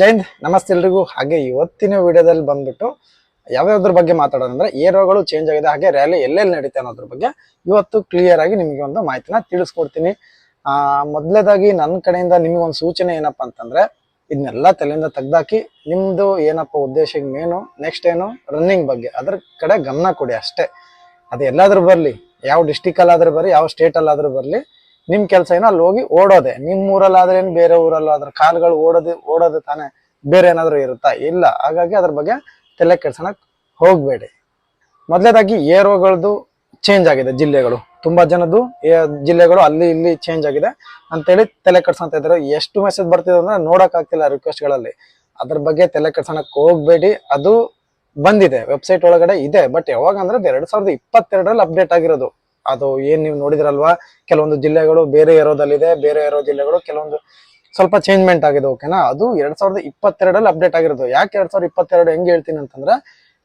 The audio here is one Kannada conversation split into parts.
ಜೈ ಹಿಂದ್. ನಮಸ್ತೆ ಎಲ್ರಿಗೂ. ಹಾಗೆ ಇವತ್ತಿನ ವಿಡಿಯೋದಲ್ಲಿ ಬಂದ್ಬಿಟ್ಟು ಯಾವ್ಯಾವ್ದ್ರ ಬಗ್ಗೆ ಮಾತಾಡೋದಂದ್ರೆ ಅಂದ್ರೆ ಏ ಚೇಂಜ್ ಆಗಿದೆ, ಹಾಗೆ ರ್ಯಾಲಿ ಎಲ್ಲೆಲ್ಲಿ ನಡೀತೆ ಅನ್ನೋದ್ರ ಬಗ್ಗೆ ಇವತ್ತು ಕ್ಲಿಯರ್ ಆಗಿ ನಿಮಗೆ ಒಂದು ಮಾಹಿತಿನ ತಿಳಿಸ್ಕೊಡ್ತೀನಿ. ಮೊದಲೇದಾಗಿ ನನ್ನ ಕಡೆಯಿಂದ ನಿಮಗೆ ಒಂದು ಸೂಚನೆ ಏನಪ್ಪ ಅಂತಂದ್ರೆ ಇದನ್ನೆಲ್ಲ ತಲೆಯಿಂದ ತೆಗ್ದಾಕಿ ನಿಮ್ಮದು ಏನಪ್ಪ ಉದ್ದೇಶ ಮೇನು ನೆಕ್ಸ್ಟ್ ಏನು? ರನ್ನಿಂಗ್ ಬಗ್ಗೆ. ಅದ್ರ ಕಡೆ ಗಮನ ಕೊಡಿ ಅಷ್ಟೇ. ಅದು ಎಲ್ಲಾದ್ರೂ ಬರಲಿ, ಯಾವ ಡಿಸ್ಟಿಕಲ್ಲಾದರೂ ಬರಲಿ, ಯಾವ ಸ್ಟೇಟ್ ಅಲ್ಲಾದ್ರೂ ಬರಲಿ ನಿಮ್ ಕೆಲಸ ಏನೋ ಅಲ್ಲಿ ಹೋಗಿ ಓಡೋದೆ. ನಿಮ್ ಊರಲ್ಲಾದ್ರೆ ಏನು ಬೇರೆ ಊರಲ್ಲಿ? ಅದ್ರ ಕಾಲ್ಗಳು ಓಡೋದು ಓಡೋದು ತಾನೇ. ಬೇರೆ ಏನಾದ್ರು ಇರುತ್ತಾ? ಇಲ್ಲ. ಹಾಗಾಗಿ ಅದ್ರ ಬಗ್ಗೆ ತಲೆ ಕೆಡ್ಸೋಣಕ್ ಹೋಗ್ಬೇಡಿ. ಮೊದಲೇದಾಗಿ ಏರೋಗಳದ್ದು ಚೇಂಜ್ ಆಗಿದೆ ಜಿಲ್ಲೆಗಳು. ತುಂಬಾ ಜನದ್ದು ಜಿಲ್ಲೆಗಳು ಅಲ್ಲಿ ಇಲ್ಲಿ ಚೇಂಜ್ ಆಗಿದೆ. ಅಂತೇಳಿ ತಲೆ ಕೆಡ್ಸಂತ ಇದ್ದಾರೆ. ಎಷ್ಟು ಮೆಸೇಜ್ ಬರ್ತಿದೆ ಅಂದ್ರೆ ನೋಡಕ್ ಆಗ್ತಿಲ್ಲ ರಿಕ್ವೆಸ್ಟ್ಗಳಲ್ಲಿ ಅದ್ರ ಬಗ್ಗೆ ತಲೆ ಕೆಡ್ಸೋಣಕ್ ಹೋಗ್ಬೇಡಿ. ಅದು ಬಂದಿದೆ. ವೆಬ್ಸೈಟ್ ಒಳಗಡೆ ಇದೆ. ಬಟ್ ಯಾವಾಗ ಅಂದ್ರೆ ಅದು ಎರಡ್ ಸಾವಿರದ ಇಪ್ಪತ್ತೆರಡರಲ್ಲಿ ಅಪ್ಡೇಟ್ ಆಗಿರೋದು. ಅದು ಏನ್ ನೀವು ನೋಡಿದ್ರಲ್ವಾ? ಕೆಲವೊಂದು ಜಿಲ್ಲೆಗಳು ಬೇರೆ ಇರೋದಲ್ಲಿದೆ ಬೇರೆ ಇರೋ ಜಿಲ್ಲೆಗಳು ಕೆಲವೊಂದು ಸ್ವಲ್ಪ ಚೇಂಜ್ಮೆಂಟ್ ಆಗಿದೆ ಓಕೆನಾ ಅದು ಎರಡ್ ಸಾವಿರದ ಇಪ್ಪತ್ತೆರಡಲ್ಲಿ ಅಪ್ಡೇಟ್ ಆಗಿರೋದು. ಯಾಕೆ ಎರಡ್ ಸಾವಿರದ ಇಪ್ಪತ್ತೆರಡು ಹೆಂಗ್ ಹೇಳ್ತೀನಿ ಅಂತಂದ್ರೆ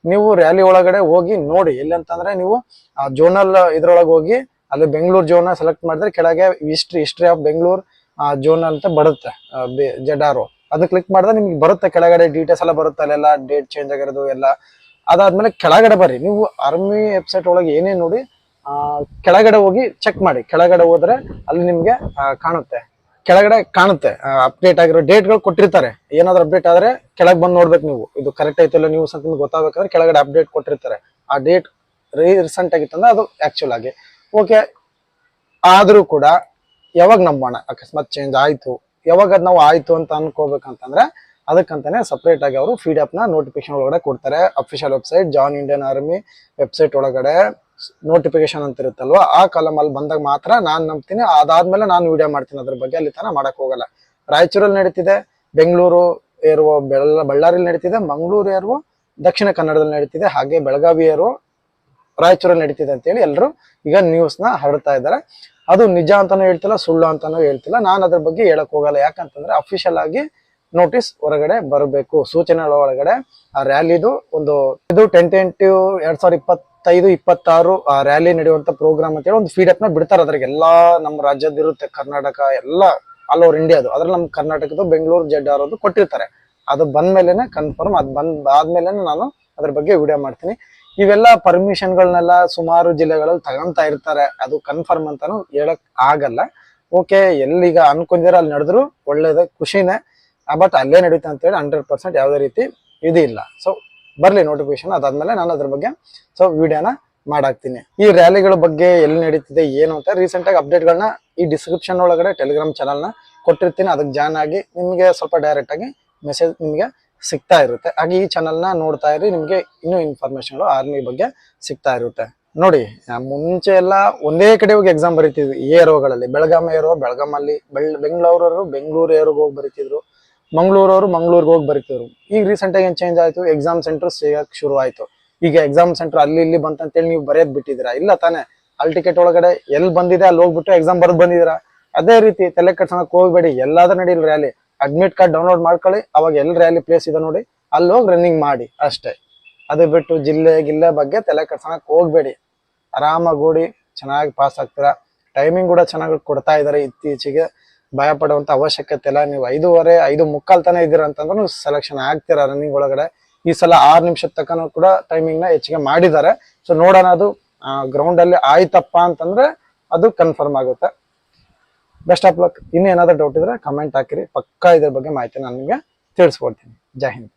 ನೀವು ರ್ಯಾಲಿ ಒಳಗಡೆ ಹೋಗಿ ನೋಡಿ. ಎಲ್ಲಿ ಅಂತಂದ್ರೆ ನೀವು ಆ ಜೋನಲ್ ಇದ್ರೊಳಗೆ ಹೋಗಿ ಅಲ್ಲಿ ಬೆಂಗಳೂರು ಜೋನ್ ಸೆಲೆಕ್ಟ್ ಮಾಡಿದ್ರೆ ಕೆಳಗೆ history history of Bengaluru zone ಅಂತ ಬರುತ್ತೆ ಜೆಡ್ ಆರ್ ಅದು ಕ್ಲಿಕ್ ಮಾಡಿದ್ರೆ ನಿಮ್ಗೆ ಬರುತ್ತೆ. ಕೆಳಗಡೆ ಡೀಟೇಲ್ಸ್ ಎಲ್ಲ ಬರುತ್ತೆ ಅಲ್ಲೆಲ್ಲ ಡೇಟ್ ಚೇಂಜ್ ಆಗಿರೋದು ಎಲ್ಲ. ಅದಾದ್ಮೇಲೆ ಕೆಳಗಡೆ ಬರ್ರಿ. ನೀವು ಆರ್ಮಿ ವೆಬ್ಸೈಟ್ ಒಳಗೆ ಏನೇ ನೋಡಿ ಆ, ಕೆಳಗಡೆ ಹೋಗಿ ಚೆಕ್ ಮಾಡಿ. ಕೆಳಗಡೆ ಹೋದ್ರೆ ಅಲ್ಲಿ ನಿಮ್ಗೆ ಕಾಣುತ್ತೆ. ಕೆಳಗಡೆ ಕಾಣುತ್ತೆ. ಅಪ್ಡೇಟ್ ಆಗಿರೋ ಡೇಟ್ಗಳು ಕೊಟ್ಟಿರ್ತಾರೆ. ಏನಾದ್ರು ಅಪ್ಡೇಟ್ ಆದ್ರೆ ಕೆಳಗೆ ಬಂದು ನೋಡ್ಬೇಕು ನೀವು. ಇದು ಕರೆಕ್ಟ್ ಐತಿಲ್ಲ ನ್ಯೂಸ್ ಅಂತ ನಿಮ್ಗೆ ಗೊತ್ತಾಗಬೇಕಾದ್ರೆ ಕೆಳಗಡೆ ಅಪ್ಡೇಟ್ ಕೊಟ್ಟಿರ್ತಾರೆ. ಆ ಡೇಟ್ ರೀಸೆಂಟ್ ಆಗಿತ್ತಂದ್ರೆ ಅದು ಆಕ್ಚುಲ್ ಆಗಿ. ಓಕೆ ಆದರೂ ಕೂಡ ಯಾವಾಗ ನಂಬೋಣ? ಅಕಸ್ಮಾತ್ ಚೇಂಜ್ ಆಯಿತು. ಯಾವಾಗ ಅದು ನಾವು ಆಯ್ತು ಅಂತ ಅನ್ಕೋಬೇಕಂತಂದ್ರೆ ಅದಕ್ಕಂತಾನೆ ಸಪ್ರೇಟ್ ಆಗಿ ಅವರು ಫೀಡ್ನ ನೋಟಿಫಿಕೇಶನ್ ಒಳಗಡೆ ಕೊಡ್ತಾರೆ. Official website join Indian army website ಒಳಗಡೆ. ನೋಟಿಫಿಕೇಶನ್ ಅಂತ ಇರುತ್ತಲ್ವ, ಆ ಕಾಲಮ್ ಅಲ್ಲಿ ಬಂದಾಗ ಮಾತ್ರ ನಾನು ನಂಬ್ತೀನಿ. ಅದಾದ್ಮೇಲೆ ನಾನು ವಿಡಿಯೋ ಮಾಡ್ತೀನಿ ಅದ್ರ ಬಗ್ಗೆ, ಅಲ್ಲಿ ತನ ಮಾಡಕ್ ಹೋಗಲ್ಲ. ರಾಯಚೂರಲ್ಲಿ ನಡೀತಿದೆ, ಬೆಂಗಳೂರು, ಏರುವ, ಬೆಳ್ಳ ಬಳ್ಳಾರಿಯಲ್ಲಿ ನಡೀತಿದೆ, ಮಂಗಳೂರು, ಏರುವ, ದಕ್ಷಿಣ ಕನ್ನಡದಲ್ಲಿ ನಡೀತಿದೆ, ಹಾಗೆ ಬೆಳಗಾವಿ, ಏರುವ, ರಾಯಚೂರಲ್ಲಿ ನಡೀತಿದೆ ಅಂತೇಳಿ ಎಲ್ಲರೂ ಈಗ ನ್ಯೂಸ್ನ ಹರಡ್ತಾ ಇದ್ದಾರೆ. ಅದು ನಿಜ ಅಂತಾನೂ ಹೇಳ್ತಿಲ್ಲ, ಸುಳ್ಳು ಅಂತಾನೂ ಹೇಳ್ತಿಲ್ಲ. ನಾನು ಅದ್ರ ಬಗ್ಗೆ ಹೇಳಕ್ ಹೋಗಲ್ಲ. ಯಾಕಂತಂದ್ರೆ ಅಫಿಷಿಯಲ್ ಆಗಿ ನೋಟಿಸ್ ಹೊರಗಡೆ ಬರಬೇಕು. ಸೂಚನೆಗಳ ಒಳಗಡೆ ಆ ರ್ಯಾಲಿದು ಒಂದು ಇದು ಟೆಂಟೆಂಟಿವ್ ಟೆಂಟು ಎರಡ್ ಸಾವಿರದ ಇಪ್ಪತ್ತೈದು, ಇಪ್ಪತ್ತಾರು ರ್ಯಾಲಿ ನಡೆಯುವಂತ ಪ್ರೋಗ್ರಾಮ್ ಅಂತ ಹೇಳಿ ಒಂದು ಫೀಡ್ನ ಬಿಡ್ತಾರೆ ಅದ್ರಾಗ. ಎಲ್ಲಾ ನಮ್ಮ ರಾಜ್ಯದ ಇರುತ್ತೆ, ಕರ್ನಾಟಕ, ಎಲ್ಲ ಆಲ್ ಓವರ್ ಇಂಡಿಯಾದು ಅದ್ರಲ್ಲಿ ನಮ್ಮ ಕರ್ನಾಟಕದ ಬೆಂಗಳೂರು ಜಡ್ ಆರೋದು ಕೊಟ್ಟಿರ್ತಾರೆ. ಅದು ಬಂದ್ಮೇಲೆನೆ ಕನ್ಫರ್ಮ್ ಅದು ಬಂದ್ ಆದ್ಮೇಲೆ ನಾನು ಅದ್ರ ಬಗ್ಗೆ ವಿಡಿಯೋ ಮಾಡ್ತೀನಿ. ಇವೆಲ್ಲ ಪರ್ಮಿಷನ್ಗಳನ್ನೆಲ್ಲ ಸುಮಾರು ಜಿಲ್ಲೆಗಳಲ್ಲಿ ತಗೊಂತಾ ಇರ್ತಾರೆ. ಅದು ಕನ್ಫರ್ಮ್ ಅಂತಾನು ಹೇಳಕ್ ಆಗಲ್ಲ. ಓಕೆ ಎಲ್ಲಿಗ ಅನ್ಕೊಂಡಿರ ಅಲ್ಲಿ ನಡೆದ್ರು ಒಳ್ಳೇದೇ, ಖುಷಿನೇ. ಬಟ್ ಅಲ್ಲೇ ನಡೀತಾ ಅಂತೇಳಿ ಹಂಡ್ರೆಡ್ ಪರ್ಸೆಂಟ್ ಯಾವುದೇ ರೀತಿ ಇದು ಇಲ್ಲ ಸೊ ಬರ್ಲಿ ನೋಟಿಫಿಕೇಶನ್ ಅದಾದ್ಮೇಲೆ ನಾನು ಅದ್ರ ಬಗ್ಗೆ ಸೊ ವಿಡಿಯೋನ ಮಾಡಾಕ್ತೀನಿ. ಈ ರ್ಯಾಲಿಗಳ ಬಗ್ಗೆ ಎಲ್ಲಿ ನಡೀತಿದೆ, ಏನು ಅಂತ ರೀಸೆಂಟ್ ಆಗಿ ಅಪ್ಡೇಟ್ಗಳನ್ನ ಈ ಡಿಸ್ಕ್ರಿಪ್ಷನ್ ಒಳಗಡೆ ಟೆಲಿಗ್ರಾಮ್ ಚಾನಲ್ನ ಕೊಟ್ಟಿರ್ತೀನಿ. ಅದಕ್ಕೆ ಜಾಯ್ನ್ ಆಗಿ ನಿಮಗೆ ಸ್ವಲ್ಪ ಡೈರೆಕ್ಟ್ ಆಗಿ ಮೆಸೇಜ್ ನಿಮಗೆ ಸಿಗ್ತಾ ಇರುತ್ತೆ. ಹಾಗೆ ಈ ಚಾನಲ್ನ ನೋಡ್ತಾ ಇರಿ, ನಿಮಗೆ ಇನ್ನೂ ಇನ್ಫಾರ್ಮೇಶನ್ಗಳು ಆರ್ಮಿ ಬಗ್ಗೆ ಸಿಗ್ತಾ ಇರುತ್ತೆ. ನೋಡಿ ಮುಂಚೆ ಎಲ್ಲ ಒಂದೇ ಕಡೆ ಹೋಗಿ ಎಕ್ಸಾಮ್ ಬರೀತಿದ್ವಿ. ಏರೋಗಳಲ್ಲಿ, ಬೆಳಗಾಂ ಏರೋ ಬೆಳಗಾಮಲ್ಲಿ ಬೆಳ್ ಬೆಂಗಳೂರವರು, ಬೆಂಗಳೂರು ಏರೋಗೆ ಹೋಗಿ ಬರೀತಿದ್ರು. ಮಂಗಳೂರವರು ಮಂಗಳೂರಿಗೆ ಹೋಗಿ ಬರೀತಿದ್ರು. ಈಗ ರೀಸೆಂಟ್ ಆಗಿ ಏನ್ ಚೇಂಜ್ ಆಯ್ತು? ಎಕ್ಸಾಮ್ ಸೆಂಟರ್ ಸಿಗಕ್ ಶುರು ಆಯ್ತು ಈಗ ಎಕ್ಸಾಮ್ ಸೆಂಟರ್ ಅಲ್ಲಿ ಇಲ್ಲಿ ಬಂತಂತೇಳಿ ನೀವು ಬರೆಯೋದ್ ಬಿಟ್ಟಿದ್ದೀರಾ? ಇಲ್ಲ ತಾನೇ. ಅಲ್ಲಿ ಟಿಕೆಟ್ ಒಳಗಡೆ ಎಲ್ಲಿ ಬಂದಿದೆ, ಅಲ್ಲಿ ಹೋಗ್ಬಿಟ್ಟು ಎಕ್ಸಾಮ್ ಬರೆದು ಬಂದಿದ್ದೀರಾ? ಅದೇ ರೀತಿ ತಲೆ ಕೆಡ್ಸೋಣಕ್ ಹೋಗ್ಬೇಡಿ. ಎಲ್ಲಾದ್ರೂ ನಡೀಲಿ ರ್ಯಾಲಿ ಅಡ್ಮಿಟ್ ಕಾರ್ಡ್ ಡೌನ್ಲೋಡ್ ಮಾಡ್ಕೊಳ್ಳಿ. ಅವಾಗ ಎಲ್ಲಿ ರ್ಯಾಲಿ ಪ್ಲೇಸ್ ಇದೆ ನೋಡಿ. ಅಲ್ಲಿ ಹೋಗಿ ರನ್ನಿಂಗ್ ಮಾಡಿ ಅಷ್ಟೇ. ಅದು ಬಿಟ್ಟು ಜಿಲ್ಲೆ ಗಿಲ್ಲೆ ಬಗ್ಗೆ ತಲೆ ಕೆಡ್ಸೋಣಕ್ ಹೋಗ್ಬೇಡಿ. ಆರಾಮಾಗಿ ಓಡಿ ಚೆನ್ನಾಗಿ ಪಾಸ್ ಆಗ್ತೀರಾ. ಟೈಮಿಂಗ್ ಕೂಡ ಚೆನ್ನಾಗಿ ಕೊಡ್ತಾ ಇದಾರೆ ಇತ್ತೀಚೆಗೆ. ಭಯ ಪಡುವಂತ ಅವಶ್ಯಕತೆ ಇಲ್ಲ. ನೀವು ಐದೂವರೆ, ಐದು ಮುಕ್ಕಾಲ್ ತನ ಇದ್ದೀರ ಅಂತಂದ್ರೆ ಸೆಲೆಕ್ಷನ್ ಆಗ್ತೀರಾ ರನ್ನಿಂಗ್ ಒಳಗಡೆ. ಈ ಸಲ ಆರು ನಿಮಿಷದ ತಕ್ಕನೂ ಕೂಡ ಟೈಮಿಂಗ್ನ ಹೆಚ್ಚಿಗೆ ಮಾಡಿದ್ದಾರೆ. ಸೊ ನೋಡೋಣ ಅದು ಗ್ರೌಂಡ್ ಅಲ್ಲಿ ಆಯ್ತಪ್ಪ ಅಂತಂದ್ರೆ ಅದು ಕನ್ಫರ್ಮ್ ಆಗುತ್ತೆ. ಬೆಸ್ಟ್ ಆಫ್ ಲಕ್ ಇನ್ನೇನಾದ್ರೂ ಡೌಟ್ ಇದ್ರೆ ಕಮೆಂಟ್ ಹಾಕಿರಿ. ಪಕ್ಕಾ ಇದ್ರ ಬಗ್ಗೆ ಮಾಹಿತಿ ನಾನು ನಿಮಗೆ ತಿಳಿಸ್ಕೊಡ್ತೀನಿ. ಜೈ ಹಿಂದ್.